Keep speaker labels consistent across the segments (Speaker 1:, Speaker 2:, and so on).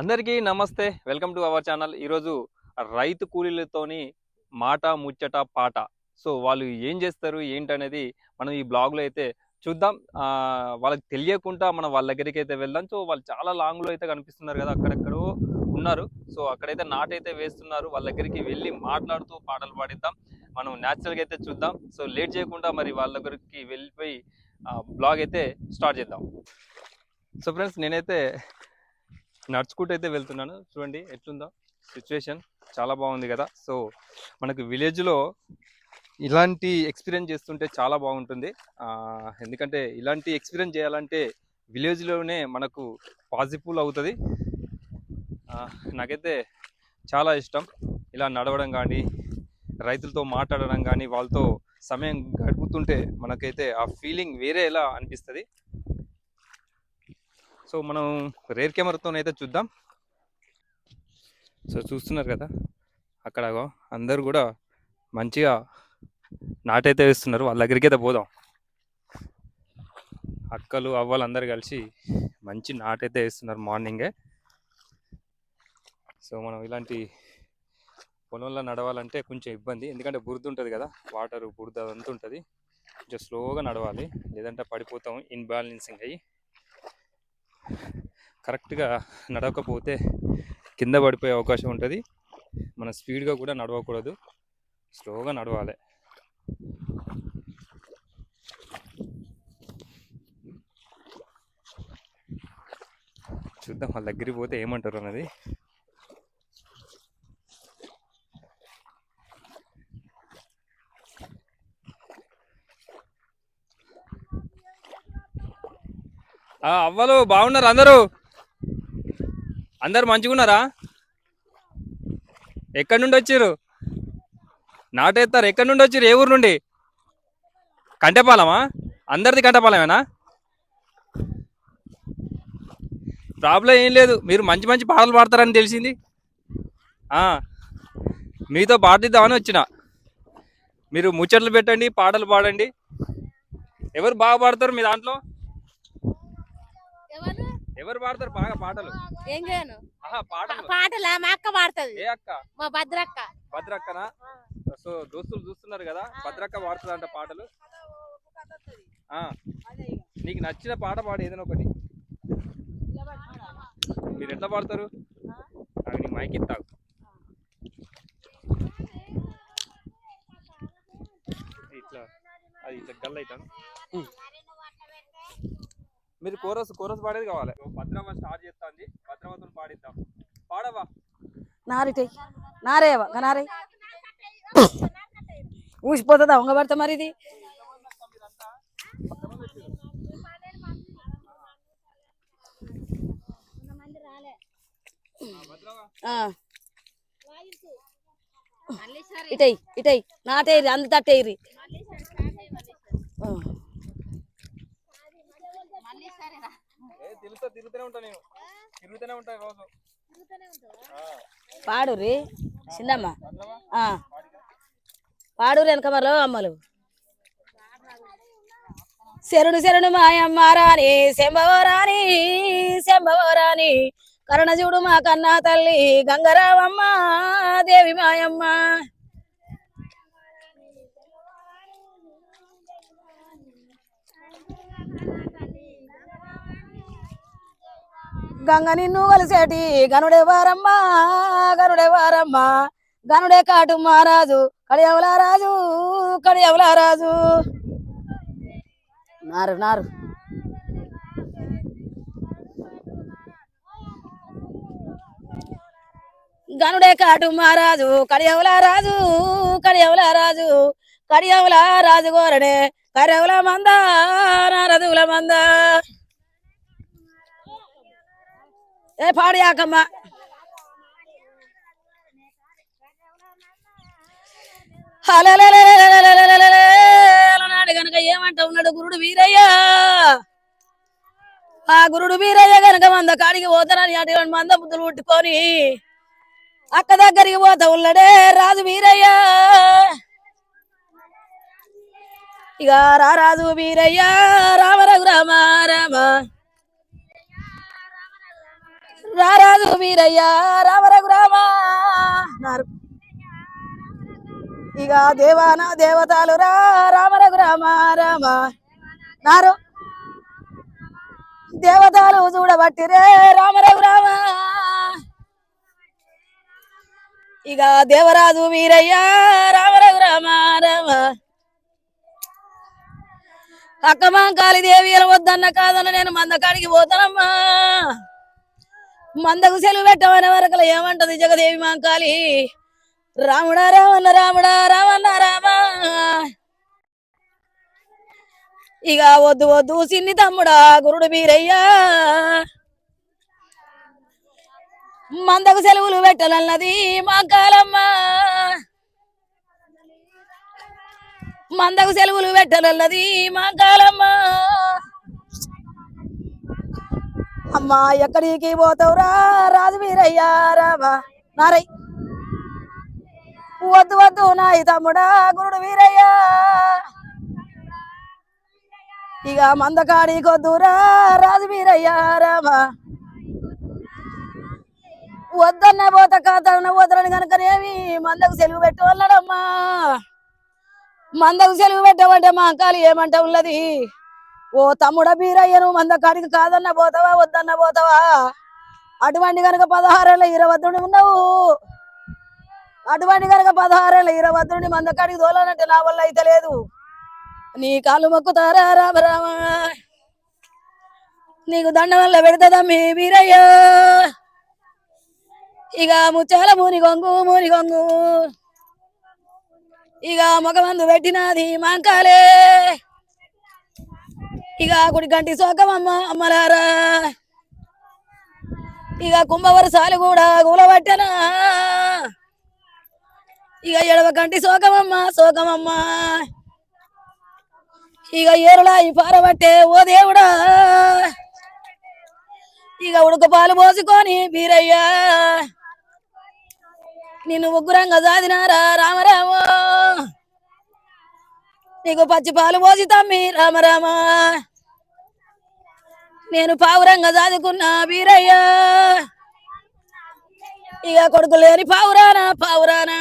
Speaker 1: అందరికీ నమస్తే. Welcome to our channel. ఈరోజు రైతు కూలీలతోని మాట ముచ్చట పాట. సో వాళ్ళు ఏం చేస్తారు ఏంటనేది మనం ఈ బ్లాగ్లో అయితే చూద్దాం. వాళ్ళకి తెలియకుండా మనం వాళ్ళ దగ్గరికి అయితే వెళ్దాం. సో వాళ్ళు చాలా లాంగ్లో అయితే కనిపిస్తున్నారు కదా అక్కడెక్కడో ఉన్నారు. సో అక్కడైతే నాటైతే వేస్తున్నారు. వాళ్ళ దగ్గరికి వెళ్ళి మాట్లాడుతూ పాటలు పాడిద్దాం. మనం న్యాచురల్గా అయితే చూద్దాం. సో లేట్ చేయకుండా మరి వాళ్ళ దగ్గరికి వెళ్ళిపోయి బ్లాగ్ అయితే స్టార్ట్ చేద్దాం. సో ఫ్రెండ్స్ నేనైతే నడుచుకుంటూ అయితే వెళ్తున్నాను. చూడండి ఎట్లుందో సిచ్యువేషన్. చాలా బాగుంది కదా. సో మనకు విలేజ్లో ఇలాంటి ఎక్స్పీరియన్స్ చేస్తుంటే చాలా బాగుంటుంది. ఎందుకంటే ఇలాంటి ఎక్స్పీరియన్స్ చేయాలంటే విలేజ్లోనే మనకు పాజిబుల్ అవుతుంది. నాకైతే చాలా ఇష్టం. ఇలా నడవడం కానీ రైతులతో మాట్లాడడం కానీ వాళ్ళతో సమయం గడుపుతుంటే మనకైతే ఆ ఫీలింగ్ వేరే ఎలా అనిపిస్తుంది. సో మనం రేర్ కెమెరాతోనైతే చూద్దాం. సో చూస్తున్నారు కదా అక్కడ అందరు కూడా మంచిగా నాటైతే వేస్తున్నారు. వాళ్ళ దగ్గరికి అయితే పోదాం. అక్కలు అవ్వలు అందరు కలిసి మంచి నాటైతే వేస్తున్నారు మార్నింగే. సో మనం ఇలాంటి పొలంలో నడవాలంటే కొంచెం ఇబ్బంది. ఎందుకంటే బురద ఉంటుంది కదా వాటర్ బురద అంతా ఉంటుంది. కొంచెం స్లోగా నడవాలి. లేదంటే పడిపోతాం. ఇన్బ్యాలెన్సింగ్ అయ్యి. కరెక్ట్గా నడవకపోతే కింద పడిపోయే అవకాశం ఉంటుంది. మన స్పీడ్గా కూడా నడవకూడదు. స్లోగా నడవాలి. చూద్దాం వాళ్ళ దగ్గరికి పోతే ఏమంటారు అన్నది. అవ్వలు బాగున్నారు అందరూ. అందరు మంచిగున్నారా? ఎక్కడి నుండి వచ్చారు నాటేస్తారు ఎక్కడి నుండి వచ్చారు ఏ ఊరు నుండి? కంటపాలమా? అందరిది కంటపాలమేనా? ప్రాబ్లం ఏం లేదు. మీరు మంచి మంచి పాటలు పాడతారని తెలిసింది. మీతో పాడిద్దామని వచ్చిన. మీరు ముచ్చట్లు పెట్టండి పాటలు పాడండి. ఎవరు బాగా పాడతారు మీ దాంట్లో?
Speaker 2: ఎవరు
Speaker 1: పాడతారు బాగా పాటలు?
Speaker 2: ఏం చేయను?
Speaker 1: పాటలు.
Speaker 2: పాటలా? మా అక్క పాడుతుంది.
Speaker 1: ఏ అక్క?
Speaker 2: మా భద్రక్క.
Speaker 1: భద్రక్కనా? సో దోస్తులు చూస్తున్నారు కదా భద్రక్క పాడుతుందంట పాటలు. నీకు నచ్చిన పాట పాడు ఏదైనా ఒకటి. మీరు ఎట్లా పాడతారు? నాకు నీ మైక్ ఇస్తావు ఇట్లా. అది ఇట్లా గల్ల అవుతాను మీరు కోరస్ కోరస్ పాడేది కావాలి. భద్రమ్మ స్టార్ట్ చేస్తాంది. భద్రమ్మతో పాడిద్దాం. పాడవా?
Speaker 3: నారిటై నారేవ నారే? ఊసిపోతుందా? ఉంగ పడతా మరి ఇది ఆ, ఇటై ఇటై నాటేరి అందు తట్టేరి
Speaker 1: తిరుగుతా తిరుగుతూనే ఉంటా నేను. తిరుగుతూనే ఉంటా రోజు.
Speaker 3: పాడురి చిన్నమ్మ. పాడురి వెనకమలో అమ్మలు. శరణు శరణు మాయమ్మ రాణి శంభవరాణి శంభవరాణి కరుణజుడు మా కన్నా తల్లి గంగరావమ్మ దేవి మాయమ్మ. గంగ నిన్ను కలిసేటి గనుడే వారమ్మా గనుడే వారమ్మ. గనుడే కాటు మహారాజు కడియవల రాజు కడియవల రాజు. నారు నారు. గనుడే కాటు మహారాజు కడియవల రాజు కడియవల రాజు. కడియవల రాజు గోరడే కడియవల మంద నారదుల మంద. ఏ పాడియాకమ్మ అలనాడు గనక ఏమంట ఉన్నాడు గురుడు వీరయ్య ఆ గురుడు వీరయ్య గనక మంద కాడికి పోతానని అటువంటి మంద బుద్ధులు పుట్టుకొని అక్క దగ్గరికి పోతా ఉన్నాడే రాజు వీరయ్య ఇక రా రాజు వీరయ్య రామ రఘురామ రామ రారాజు వీరయ్య రామ. రామారు ఇక దేవాన దేవతలు రా రామ రఘురామ రామ. నారు దేవతలు చూడబట్టిరే రామరఘు రామా. ఇక దేవరాజు వీరయ్య రామరఘు రామారమా రామ. అక్కమా కాళీదేవి వద్దన్న కాదన్న నేను మందకాడికి పోతానమ్మా. మందకు సెలవు పెట్టమనే వరకల ఏమంటది జగదేవి మాంకాలి రాముడా రావణ రాముడా రావణ రామా. ఇక వద్దు వద్దు సిన్ని తమ్ముడా గురుడు మీరయ్యా. మందకు సెలవులు పెట్టాలన్నది మా కాలమ్మ. మందకు సెలవులు పెట్టాలన్నది మా కాలమ్మ. అమ్మా ఎక్కడికి పోతావురా? రాజు రామా నారై. వద్దు వద్దు నాయి తమ్ముడా గురుడు వీరయ్యా. ఇక మందకాడి కొద్దురా రాజు రామా వద్దన్న పోత కాతన్న వదలని కనుకనేమి మందకు సెలవు పెట్టు అన్నాడమ్మా మందకు సెలవు పెట్టమంటే మా అంకాలు ఏమంట ఉన్నది? ఓ తమ్ముడ బీరయ్యను మంద కాడికి కాదన్న పోతావా వద్దన్న పోతావా? అటువంటి కనుక పదహారేళ్ళ ఇరవద్దుని ఉన్నావు. అటువంటి కనుక పదహారేళ్ళ ఇరవద్దుని మంద కాడికి తోలనంటే నా వల్ల అయితే లేదు. నీ కాలు మొక్కుతారా రామ రామ నీకు దండ వల్ల మీ బీరయ్య. ఇక ముచ్చాల మూని గొంగు మూని గొంగు ఇక మొగమందు పెట్టినది మాంకాలే. ఇక గుడి గంటి సోకమమ్మ అమ్మలారా. ఇక కుంభవరసాలు కూడా కూలబట్టనా ఇక ఎడవ గంటి సోకమమ్మ సోకమమ్మ ఇక ఏరులా ఈ పారబట్టే ఓ దేవుడా. ఇక ఉడక పాలు పోసుకొని బీరయ్యా. నిన్ను ఉగ్రంగా సాదినారా రామరామో. నీకు పచ్చి పాలు పోసి తమ్మి. రామరామ నేను పావురంగా చదువుకున్నా వీరయ్య. ఇక కొడుకు లేని పావురానా పావురానా?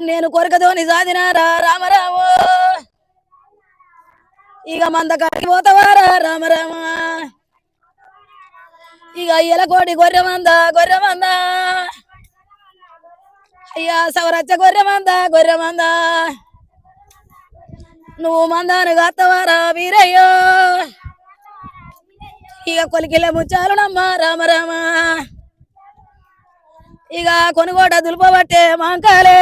Speaker 3: నేను కొరకతోని సాదినారా రామరామ ఇక మందకాడికి పోతావారా రామరామ ఇక ఎలకోటి గొర్రె మంద గొర్రె మంద? అయ్యా సవరచ్చ గొర్రె మంద గొర్రె మంద? నువ్వు మందాను గాతవారా వీరయ్యో. ఇక కొలికిల ముచ్చాలునమ్మ రామ రామ. ఇక కొనుగోట దులుపబట్టే మాంకాలే.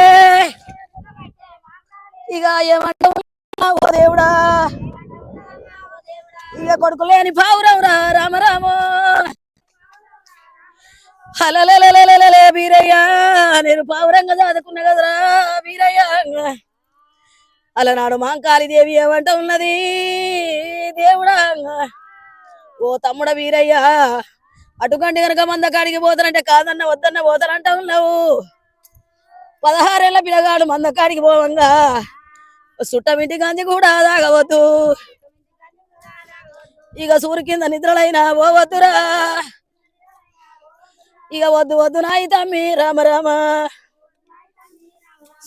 Speaker 3: ఇక ఏమంటావు ఓ దేవుడా? ఇక కొడుకు లేని పావురవురా రామ రామ. హలలే వీరయ్యా. నేను పావురంగా చదువుకున్నా కదరా వీరయ్య. అలనాడు మాంకాళి దేవి ఏమంట ఉన్నది? దేవుడా ఓ తమ్ముడ వీరయ్య అటుకండి కనుక మంద కాడికి పోతానంటే కాదన్న వద్దన్న పోతానంట ఉన్నావు. పదహారేళ్ళ పిల్లగాడు మంద కాడికి పోవంగా సుట్టమింటి గంజి కూడా తాగవద్దు. ఇక సూర్యు కింద నిద్రలైనా పోవద్దురా. ఇక వద్దు వద్దు నాయి తమ్మి రామ రామ.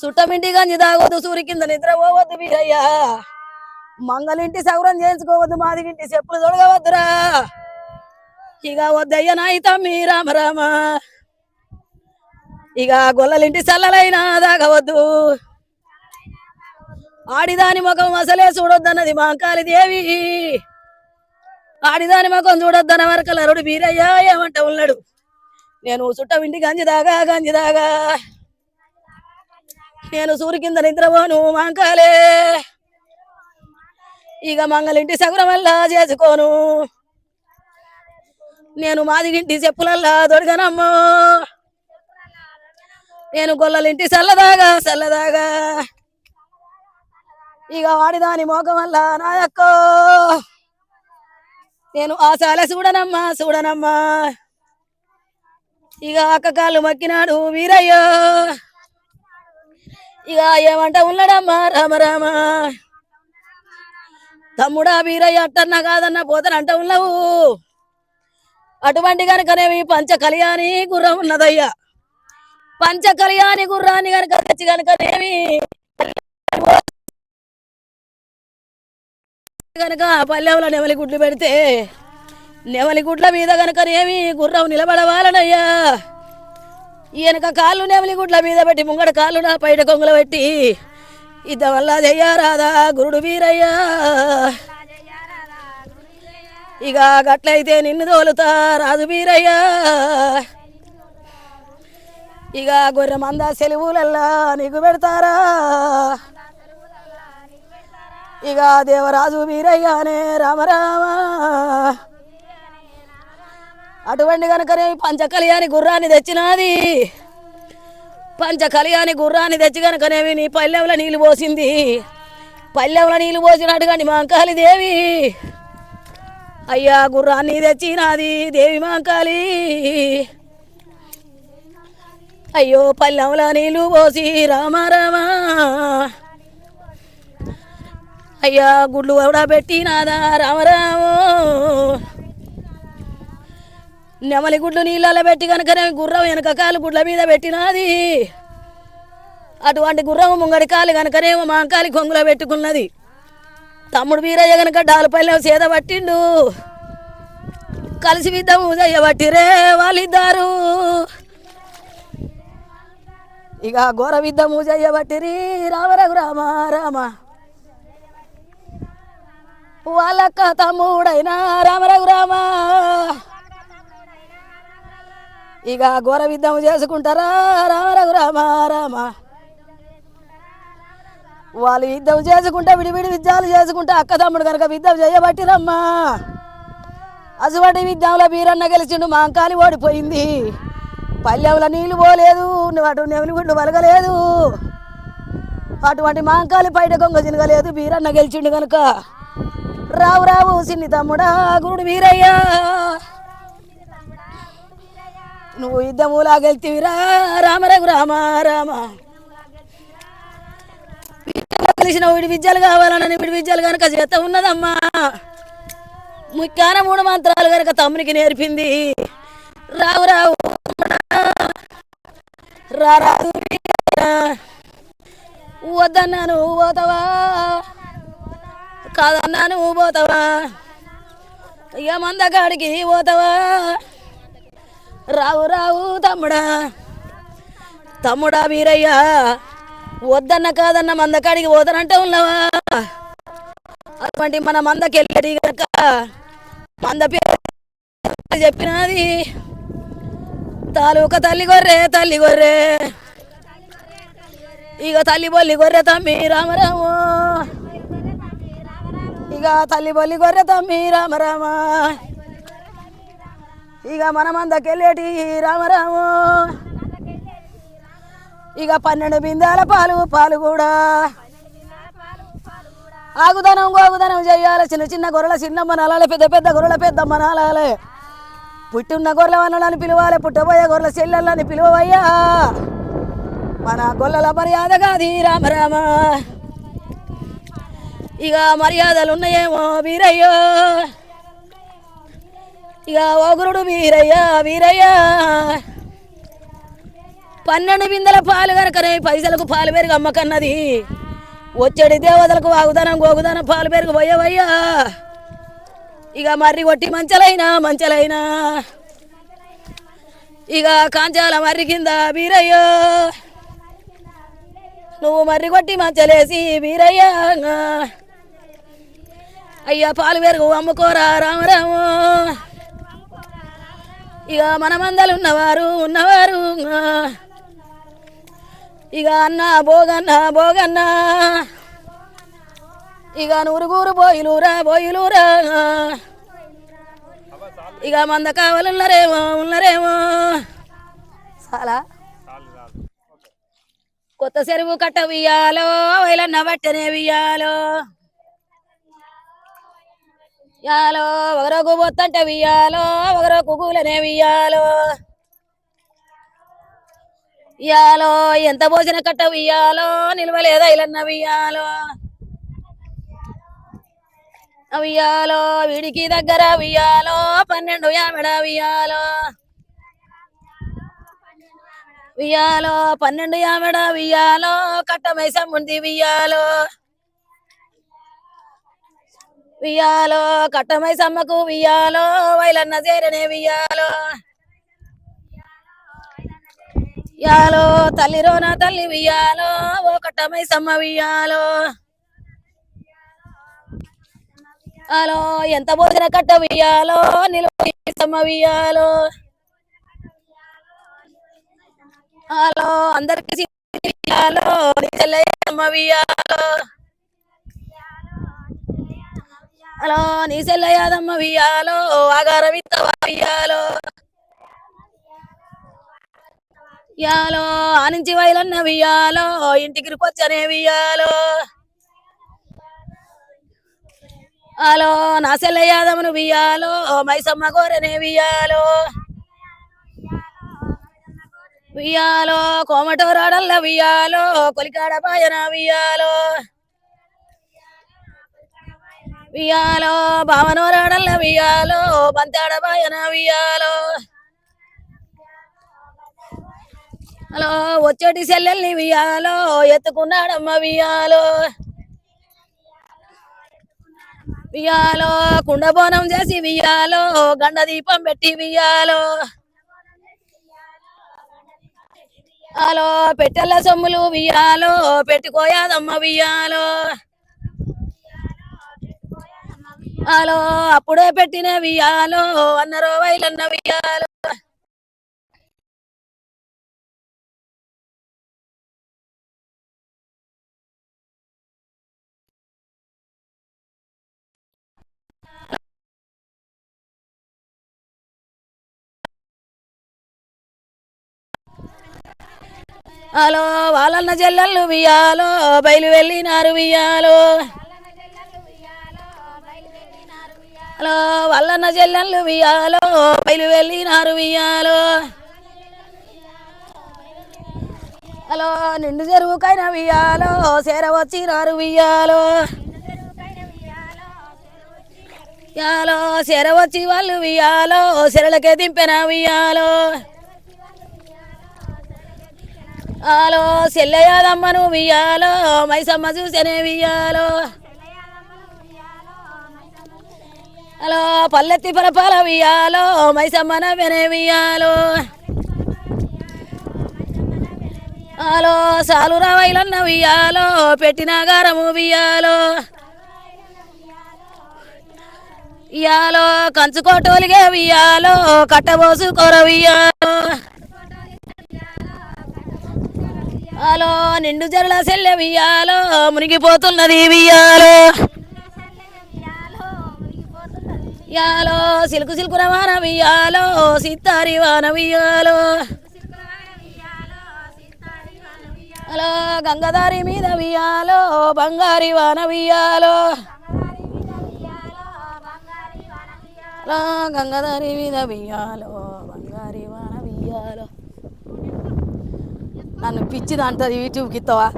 Speaker 3: సుట్టమింటి గంజి తాగొద్దు సూరి కింద నిద్ర పోవద్దు వీరయ్యా. మంగళింటి సౌరం చేయించుకోవద్దు మాదిగింటి చెప్పులు తొడగవద్దురా. ఇక వద్దయ్య నాయితా మీ రామ రామ. ఇక గొల్లలింటి చల్లలైనా తాగవద్దు ఆడిదాని ముఖం అసలే చూడొద్దన్నది మాంకాలి దేవి. ఆడిదాని ముఖం చూడొద్దన్న వరకలరుడు వీరయ్య ఏమంట ఉన్నాడు. నేను చుట్ట గంజి దాగా గంజి దాగా నేను సూర్యు కింద నిద్రపోను మాంకాలే. ఇక మంగలింటి సగురం చేసుకోను. నేను మాదిగింటి చెప్పులల్లా దొడగనమ్మో నేను గొల్లలింటి చల్లదాగా చల్లదాగా ఇక వాడిదాని మోకం వల్ల నా యక్కో నేను ఆశాల చూడనమ్మా చూడనమ్మా ఇక అక్క కాళ్ళు మక్కినాడు వీరయ్యో. ఇక ఏమంట ఉన్నాడమ్మా రామ రామ. తమ్ముడా వీరయ్య అట్టన్నా కాదన్నా పోతానంట ఉన్నావు. అటువంటి కనుకనేవి పంచ కళ్యాణి గుర్రం ఉన్నదయ్యా. పంచ కళ్యాణి గుర్రాన్ని కనుక తెచ్చి కనుకనేవి కనుక పల్లెంలో నెమలి గుడ్లు పెడితే నెమలి గుడ్ల మీద కనుకనేమి గుర్రం నిలబడవాలనయ్యా. ఈయనక కాళ్ళు నెమలి గుడ్ల మీద పెట్టి ముంగడ కాళ్ళు నా పైట కొంగుల పెట్టి. ఇద్ద వల్ల రాధా గురుడు వీరయ్యా. ఇక గట్లయితే నిన్ను తోలుతా రాజు వీరయ్యా. ఇక గొర్రె మంద సెలవులల్లా నీకు పెడతారా? ఇక దేవరాజు వీరయ్యానే రామరామా అటువంటి కనుకనే పంచకలియాని గుర్రాన్ని తెచ్చినాది. పంచకలియాని గుర్రాన్ని తెచ్చి కనుకనేవి నీ పల్లెంలో నీళ్ళు పోసింది. పల్లెంలో నీళ్ళు పోసినట్టు కానీ మాంకాళి దేవి. అయ్యా గుర్రాన్ని తెచ్చినాది దేవి మాంకాళి అయ్యో పల్లెంలో నీళ్ళు పోసి రామ రామ. అయ్యా గుడ్లు కూడా పెట్టినాదా రామరామో నెమలి గుడ్లు నీళ్ళలో పెట్టి కనుకనే గుర్రం వెనక కాలు గుడ్ల మీద పెట్టినది. అటువంటి గుర్రం ముంగడి కాలు కనుకనేమో మా కాలి కొంగులో పెట్టుకున్నది. తమ్ముడు వీరయ్య కనుక డాలుపల్లెం సేద పట్టిండు. కలిసి విద్దాం ఉదయ్య పట్టిరే వాళ్ళిద్దారు. ఇక ఘోర విద్ద మూజయ్య పట్టిరి రామ రామ వాళ్ళక్క తమ్ముడైనా రామ రామ. ఇక ఘోర విద్యము చేసుకుంటారా? రామ రఘురామ రామ వాళ్ళు యుద్ధం చేసుకుంటే విడివిడి విద్యాలు చేసుకుంటే అక్క తమ్ముడు కనుక యుద్ధం చేయబట్టిరమ్మా. అసువంటి విద్యంలో బీరన్న గెలిచిండు మాంకాలి ఓడిపోయింది. పల్లెంలో నీళ్ళు పోలేదు అటు నెమిలి గుడ్లు వలగలేదు. అటువంటి మాంకాలి పైట గొంగ చినగలేదు బీరన్న గెలిచిండు కనుక. రావు రావు సిన్ని తమ్ముడా గురుడు వీరయ్యా. నువ్వు యుద్ధములా గెలిచివిరా రామరఘు రామ రామ. కలిసిన విడి విద్యలు కావాలని విడి విద్యలు కనుక చేత ఉన్నదమ్మా. ముఖ్యాన మూడు మంత్రాలు కనుక తమ్మునికి నేర్పింది. రావు రావు రా రాదు వద్దన్నా నువ్వు పోతావా? కాదన్నా నువ్వు పోతావా? ఇక మందకాడికి పోతావా? రావు రావు తమ్ముడా. తమ్ముడా వీరయ్య వద్దన్న కాదన్న మందకాడికి పోతానంటే ఉన్నావా? అటువంటి మన మందకెళ్ళి కనుక మంద పేరు చెప్పినది. తాలూక తల్లి గొర్రె తల్లి గొర్రె. ఇక తల్లి బొల్లి గొర్రె తమ్మి రామరాము ఇక తల్లి బొల్లి గొర్రె తమ్మి రామరామా ఇక మనమందకెళ్ళేటి రామరాము? ఇక పన్నెండు బిందాల పాలు పాలు కూడా. ఆగుదనం గోగుదనం చేయాలి. చిన్న చిన్న గొర్రెల చిన్నమ్మ నాలాలి పెద్ద పెద్ద గొర్రెల పెద్దమ్మ నాలాలి. పుట్టున్న గొర్రెల వనాలని పిలవాలి పుట్టబోయే గొర్రెల చెల్లెళ్ళని పిలువయ్యా. మన గొల్లల మర్యాద కాది రామరామ. ఇక మర్యాదలు ఉన్నాయేమో వీరయ్యో. ఇక ఓగురుడు వీరయ్య వీరయ్య. పన్నెండు బిందెల పాలు కనుకనే పైసలకు పాలు పెరుగు అమ్మకన్నది. వచ్చేడి దేవతలకు వాగుదనం గోగుదనం పాలు పెరుగు పోయేవయ్యా. ఇక మర్రి కొట్టి మంచలైనా మంచలైనా. ఇక కాంచాల మర్రి కింద వీరయ్యో. నువ్వు మర్రి కొట్టి మంచలేసి వీరయ్యా. అయ్యా పాలు పెరుగు అమ్ముకోరా రామరాము ఇక మనమందలు ఉన్నవారు ఉన్నవారు. ఇక అన్న బోగన్న భోగన్న. ఇక నూరుగురు బోయిలూరా బోయిలూరా. ఇక మంద కావాలన్నారేమో ఉన్నారేమో చాలా కొత్త చెరువు కట్ట వియ్యాలో వైలన్న బట్టనే వియ్యాలో. యాలో ఒకరోకు బొత్తంటే వియ్యాలో ఒకరోకు కూలనే వియ్యాలో. ఇయ్యాలో ఎంత భోజన కట్ట వియ్యాలో నిల్వలేదా ఇలన్న వియ్యాలో. అవియాలో వీడికి దగ్గర వియ్యాలో పన్నెండు యామెడ వియ్యాలో. వియ్యాలో పన్నెండు యామెడ వియ్యాలో కట్టమైసం ఉంది వియ్యాలో. వియాలో కట్టమై సమ్మకు వియాలో వైలన్న చేరనే వియాలో యాలో తల్లిరో నా తల్లి వియాలో ఓ కట్టమై సమ్మ వియాలో అలో ఎంత భోజన కట్ట వియాలో నిలువ సమ్మ వియాలో అలో అందరికి వియాలో వియాలో హలో నీ సెల్లయ్యాదమ్మ వియాలో ఆగార విత్తవ వియాలో యాలో ఆనించి వైలన్న వియాలో ఇంటికి పొచ్చనే వియాలో హలో నా సెల్లయ్యాదమ్మను వియాలో మైసమ్మ గోరనే వియాలో వియాలో కోమటోరాడల్ల వియాలో కొలికాడ పాయన వియాలో వియాలో భావనోరాడల్ల వియాలో బంతాడ పాయన వియాలో హలో వచ్చేటి సెల్లెల్ని వియాలో ఎత్తుకున్నాడమ్మ వియాలో వియాలో కుండబోనం చేసి వియాలో గండ దీపం పెట్టి వియాలో హలో పెట్టెల్ల సొమ్ములు వియాలో పెట్టుకోయాదమ్మ వియాలో ఆలో అప్పుడే పెట్టిన వియాలో అన్నరో వైలన్న వియాలో. హలో వాళ్ళన్న జల్లలు వియాలో బయలు వెళ్ళినారు వియాలో. హలో వల్లన్న చెల్లెళ్ళు వియాలో బయలు వెళ్ళినారు వియాలో హలో నిండు చెరువుకైన వియాలో చేరవచ్చినారు వియాలో యాలో చెరవచ్చి వాళ్ళు వియాలో చెరలకే దింపెన వియాలో ఆలో సెల్లయ్యాదమ్మను వియాలో మైసమ్మ చూసెనే వియాలో హలో పల్లెత్తి పలపాల వియాలో మైసమ్మన నవ్వెనే హలో సాలురా వైలన్న వియాలో పెట్టిన గారము వియాలో ఇయాలో కంచుకోటోలిగే వియాలో కట్టబోసు కొరవియాలో హలో నిండు జరల సెల్లె వియాలో మునిగిపోతున్నది వియాలో యాలో సిలుకు సిలుకు రవాణ వియాలో సిత్తారి వాన వియాలో హలో గంగదారి మీద వియాలో బంగారి వాన వియాలో హలో గంగదారి మీద వియాలో బంగారి వాన వియాలో నన్ను పిచ్చిది అంటది యూట్యూబ్కి ఇస్తావా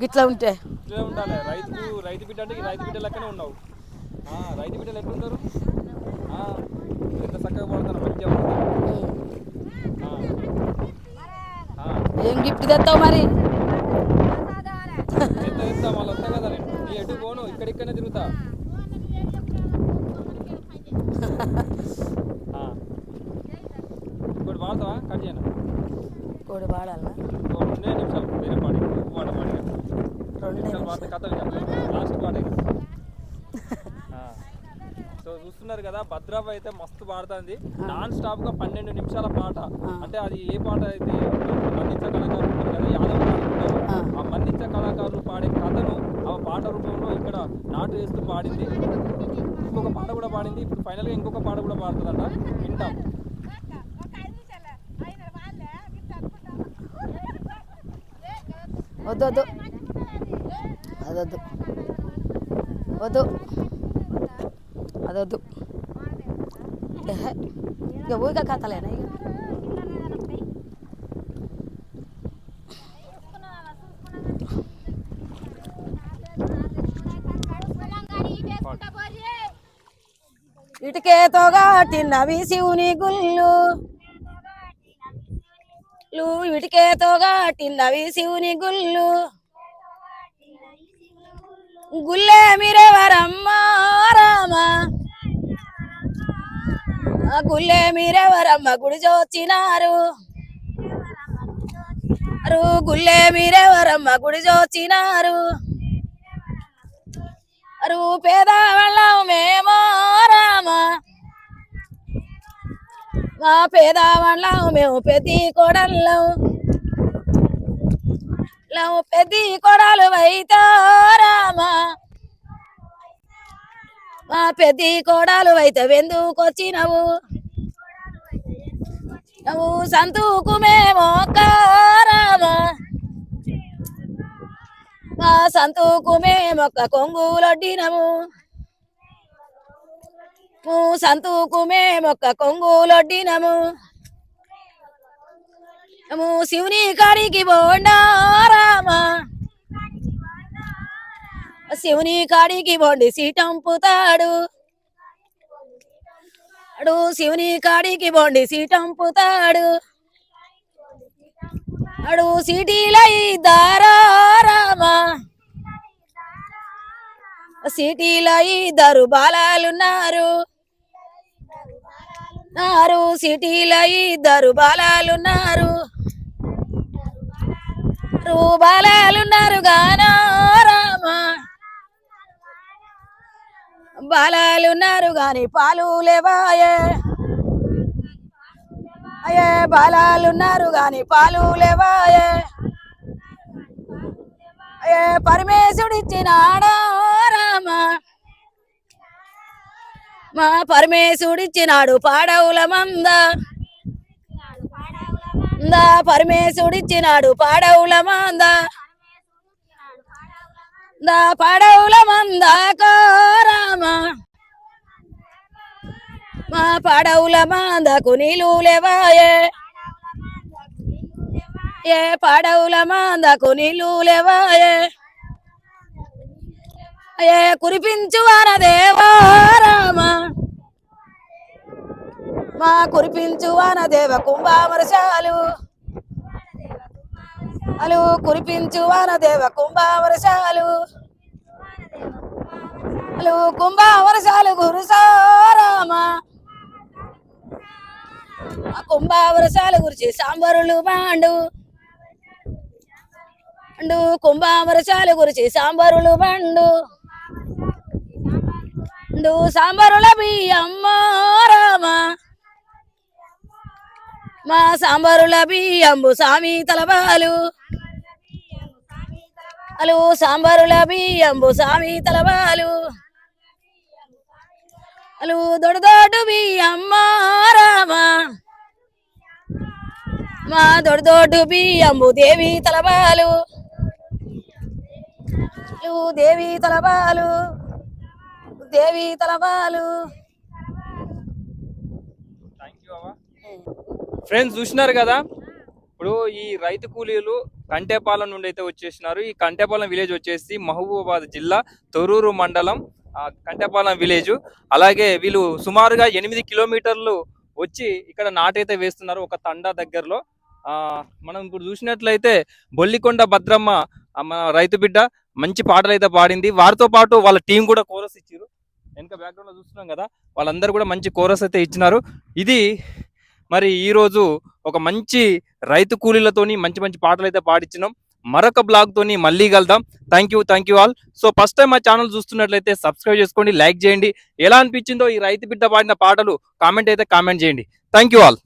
Speaker 3: గిట్లా ఉంటే.
Speaker 1: రైతు బిడ్డ అంటే రైతు బిడ్డ లెక్కనే ఉన్నావు. రైతు బిడ్డలు ఎట్లుంటారు? ఎంత చక్కగా పడతాను మంచిగా
Speaker 3: ఏం గిఫ్ట్ తెస్తావు మరి?
Speaker 1: ఎంత ఎంత వాళ్ళు వస్తా కదా నేను. నీ ఎటు పోను ఇక్కడిక్కడనే తిరుగుతా. ఇంకోటి వాడతావా? కట్ చేయను?
Speaker 3: కోడి పాడాలనా
Speaker 1: ఇంకో రెండే నిమిషాలు వేరే పాడి పాట పాడి
Speaker 3: రెండే
Speaker 1: నిమిషాలు పాడితే కథ లాస్ట్ పాట ఇక. ఆ. సో భద్రాబ్ అయితే మస్తు పాడుతుంది. నాన్ స్టాప్గా పన్నెండు నిమిషాల పాట. అంటే అది ఏ పాట అయితే మన్నించ కళాకారులు ఉంటారు యాదవ్
Speaker 3: ఆ.
Speaker 1: ఆ మన్నించ కళాకారులు పాడే కథను ఆ పాట రూపంలో ఇక్కడ నాటు వేస్తూ పాడింది. ఇంకొక పాట కూడా పాడింది. ఇప్పుడు ఫైనల్గా ఇంకొక పాట కూడా పాడుతుందంట. వింటాం.
Speaker 3: వద్దు వద్దు. అదొద్దు. వద్దు. అదొద్దు. ఇక ఊరిక కథలేనా ఇక ఇటుకేతోగా తిన్నవి శివుని గుళ్ళు. లు ఇటుకేతోగా తిన్నవి శివుని గుళ్ళు. మీరే వరమ్మ రామా? ఆ గుల్లే మీరెవరమ్మ గుడి చోచినారు అరు గుల్లే మీరెవరమ్మ గుడి చోచినారు అరు పేదవాళ్ళం మేమో రామా మా పేదవాళ్ళం మేము పెద్ది కొడళ్ళం లవ్ పెద్ది కొడలు వైతో రామా మా పెద్ద కోడలు అయితే వెందుకొచ్చినవు నువ్వు సంతూకు మేము రామా మా సంతూకు మేమొక్క కొంగులొడ్డినము. నువ్వు సంతూకు మేమొక్క కొంగులొడ్డినము. నువ్వు శివుని కాడికి పోండారామా శివుని కాడికి బొండి సీటంపుతాడు అడు శివుని కాడికి బొండి సీటంపుతాడు అడు సిటీలై దారామా సిటీలై ఇద్దరు బాలాలున్నారు నారు సిటీలై ఇద్దరు బాలాలున్నారు బాలాలున్నారు గానారా రామా బాలాలున్నారు గాని పాలు లేవాయే. అయ్యే బాలాలున్నారు గాని పాలు లేవాయే. అయ్యే పరమేశుడిచ్చినాడా రామా? మా పరమేశుడిచ్చినాడు పాడవుల మంద. దా పరమేశుడిచ్చినాడు పాడవుల మంద. దా పడవుల మంద రామా మా పడవుల మందకు నీళ్ళు లేవాయే ఏ పడవుల మందకు నీళ్ళు లేవాయే ఏ కురిపించు దేవా రామా మా కురిపించు దేవ కుంభామరశాలు. అలు కురిపించు వానదేవ కుంభామరశాలు అలు కుంభావరశాలు గురుసారామా ఆ కుంభావరశాల గురించి సాంబరులు బాండు అండు కుంభావరశాల గురించి సాంబరులు బండు అండు సాంబరుల బియ్యమ్మ రామ. మా సాంబరుల బియ్యంబు సామి తలబాలు అలు సాంబారుల బియ్యంబు సామి తలవాలు. అలు దొడు దొడ్డు బియ్యమ్మ రామా. మా దొడు దొడ్డు బియ్యంబు దేవి తలవాలు. దేవి తలవాలు దేవి తలవాలు.
Speaker 1: ఫ్రెండ్స్ చూసినారు కదా? ఇప్పుడు ఈ రైతు కూలీలు కంటేపాలెం నుండి అయితే వచ్చేసినారు. ఈ కంటేపాలెం విలేజ్ వచ్చేసి మహబూబాబాద్ జిల్లా తొరూరు మండలం కంటేపాలెం విలేజ్. అలాగే వీళ్ళు సుమారుగా ఎనిమిది కిలోమీటర్లు వచ్చి ఇక్కడ నాటైతే వేస్తున్నారు ఒక తండా దగ్గరలో. మనం ఇప్పుడు చూసినట్లయితే బొల్లికొండ భద్రమ్మ మన రైతు బిడ్డ మంచి పాటలు అయితే పాడింది. వారితో పాటు వాళ్ళ టీం కూడా కోరస్ ఇచ్చారు వెనక బ్యాక్గ్రౌండ్లో చూస్తున్నాం కదా వాళ్ళందరూ కూడా మంచి కోరస్ అయితే ఇచ్చినారు. ఇది మరి ఈరోజు ఒక మంచి రైతు కూలీలతోని మంచి మంచి పాటలు అయితే పాడించినాం మరొక బ్లాగ్ తోని మళ్ళీ కలుద్దాం. Thank you thank you all so first time మా ఛానల్ చూస్తున్నట్లయితే సబ్స్క్రైబ్ చేసుకోండి లైక్ చేయండి. ఎలా అనిపించిందో ఈ రైతు బిడ్డ పాడిన పాటలు కామెంట్ అయితే కామెంట్ చేయండి. Thank you all